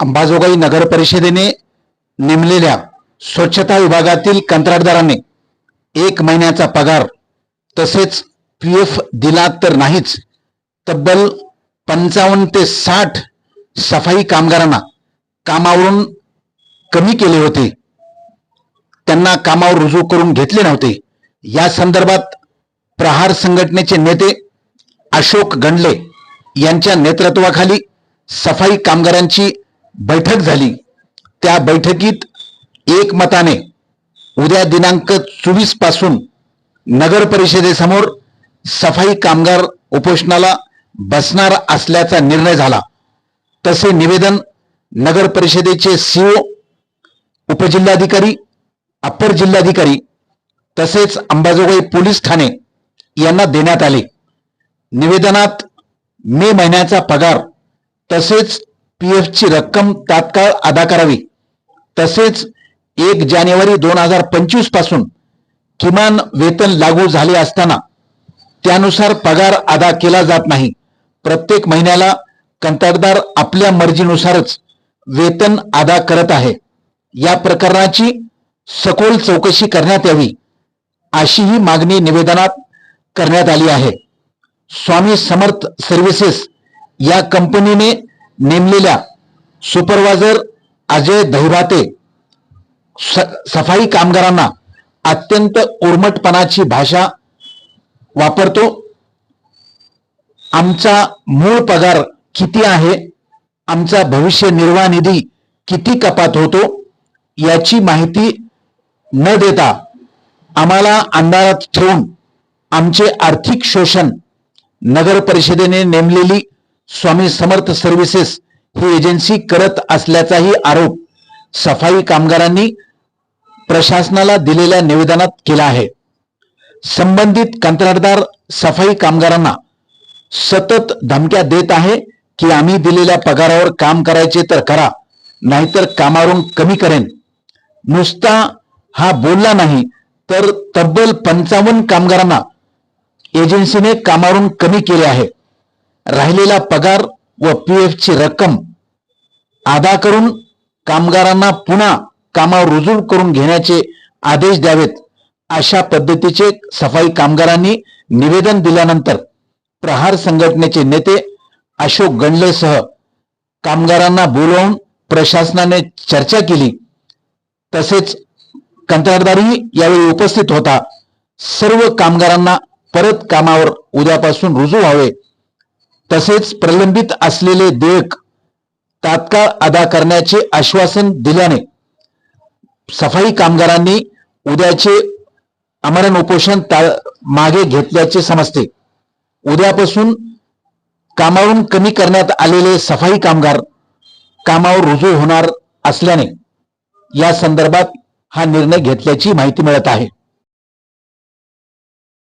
अंबाजोगाई नगर परिषदेने नेमलेल्या स्वच्छता विभागातील कंत्राटदारांनी एक महिन्याचा पगार तसेच पी एफ दिला तर नाहीच तब्बल पंचावन्न ते साठ सफाई कामगारांना कामावरून कमी केले होते. त्यांना कामावर रुजू करून घेतले नव्हते. या संदर्भात प्रहार संघटनेचे नेते अशोक गंडले यांच्या नेतृत्वाखाली सफाई कामगारांची बैठक झाली. त्या बैठकीत एकमताने उद्या दिनांक चोवीसपासून नगर परिषदेसमोर सफाई कामगार उपोषणाला बसणार असल्याचा निर्णय झाला. तसे निवेदन नगर परिषदेचे सीओ उपजिल्हाधिकारी अप्पर जिल्हाधिकारी तसेच अंबाजोगाई पोलीस ठाणे यांना देण्यात आले. निवेदनात मे महिन्याचा पगार तसेच पी एफची रक्कम तात्काळ अदा करावी. तसेच एक जानेवारी दोन हजार पंचवीसपासून किमान वेतन लागू झाले असताना त्यानुसार पगार अदा केला जात नाही. प्रत्येक महिन्याला कंत्राटदार आपल्या मर्जीनुसारच वेतन अदा करत आहे. या प्रकरणाची सखोल चौकशी करण्यात यावी अशी ही मागणी निवेदनात करण्यात आली आहे. स्वामी समर्थ सर्व्हिसेस या कंपनीने नेमलेल्या सुपरवायझर अजय दहिभाते स- सफाई कामगारांना अत्यंत उर्मटपणाची भाषा वापरतो. आमचा मूळ पगार किती आहे? आमचा भविष्य निर्वाह निधी किती कपात होतो? याची माहिती न देता आम्हाला अंधारात ठेवून आमचे आर्थिक शोषण नगर परिषदेने नेमलेली स्वामी समर्थ सर्व्हिसेस ही एजन्सी करत असल्याचाही आरोप सफाई कामगारांनी प्रशासनाला दिलेल्या निवेदनात केला आहे. संबंधित कंत्राटदार सफाई कामगारांना सतत धमक्या देत आहे की आम्ही दिलेल्या पगारावर काम करायचे तर करा नाहीतर कामावरून कमी करेन. नुसता हा बोलला नाही तर तब्बल पंचावन्न कामगारांना एजन्सीने कामावरून कमी केले आहे. राहिलेला पगार व पी ची रक्कम अदा करून कामगारांना पुन्हा कामावर रुजू करून घेण्याचे आदेश द्यावेत अशा पद्धतीचे सफाई कामगारांनी निवेदन दिल्यानंतर प्रहार संघटनेचे नेते अशोक गंडलेसह कामगारांना बोलवून प्रशासनाने चर्चा केली. तसेच कंत्राटदारही यावेळी उपस्थित होता. सर्व कामगारांना परत कामावर उद्यापासून रुजू व्हावे तसेच प्रलंबित असलेले देयक तात्काळ अदा करण्याचे आश्वासन दिल्याने सफाई कामगारांनी उद्याचे अमरण उपोषण मागे घेतल्याचे समजते. उद्यापासून कामावरून कमी करण्यात आलेले सफाई कामगार कामावर रुजू होणार असल्याने या संदर्भात हा निर्णय घेतल्याची माहिती मिळत आहे.